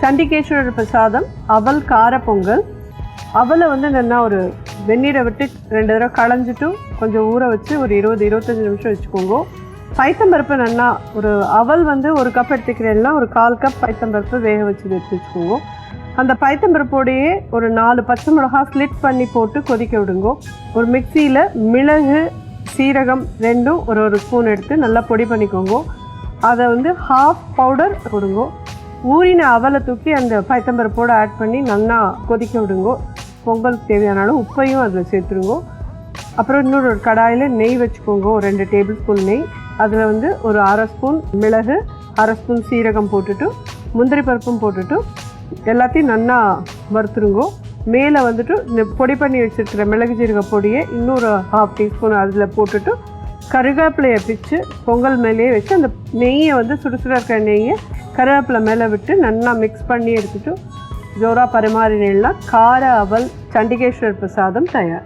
சண்டிகேஸ்வரர் பிரசாதம் அவல் கார பொங்கல் அவலை வந்து நல்லா ஒரு வெந்நீரை விட்டு ரெண்டு தடவை களைஞ்சிட்டு கொஞ்சம் ஊற வச்சு ஒரு இருபது இருபத்தஞ்சி நிமிஷம் வச்சுக்கோங்க. பைத்தம்பருப்பு நல்லா ஒரு அவல் வந்து ஒரு கப் எடுத்துக்கிறேன்னா ஒரு கால் கப் பைத்தம்பருப்பு வேக வச்சு எடுத்து வச்சுக்கோங்க. அந்த பைத்தம்பருப்போடையே ஒரு நாலு பச்சை மிளகா ஸ்லிட் பண்ணி போட்டு கொதிக்க விடுங்க. ஒரு மிக்சியில் மிளகு சீரகம் ரெண்டும் ஒரு ஒரு ஸ்பூன் எடுத்து நல்லா பொடி பண்ணிக்கோங்க. அதை வந்து ஹாஃப் பவுடர் கொடுங்க ஊறின அவலை தூக்கி அந்த பைத்தம்பருப்போடு ஆட் பண்ணி நல்லா கொதிக்க விடுங்கோ. பொங்கலுக்கு தேவையானாலும் உப்பையும் அதில் சேர்த்துருங்கோ. அப்புறம் இன்னொரு ஒரு கடாயில் நெய் வச்சுக்கோங்க. ஒரு ரெண்டு டேபிள் ஸ்பூன் நெய். அதில் வந்து ஒரு அரை ஸ்பூன் மிளகு அரை ஸ்பூன் சீரகம் போட்டுட்டு முந்திரி பருப்பும் போட்டுட்டு எல்லாத்தையும் நல்லா வறுத்துருங்கோ. மேலே வந்துட்டு இந்த பொடி பண்ணி வச்சுருக்கிற மிளகு ஜீரக பொடியை இன்னொரு ஹாஃப் டீஸ்பூன் அதில் போட்டுட்டு கருவேப்பிலையை பிச்சு பொங்கல் மேலேயே வச்சு அந்த நெய்யை வந்து சுடுசுட இருக்கிற நெய்யை கருவேப்பிலை மேலே விட்டு நல்லா மிக்ஸ் பண்ணி எடுத்துட்டு ஜோரா பரிமாறினேன்னா கார அவல் சண்டிகேஸ்வர் பிரசாதம் தயார்.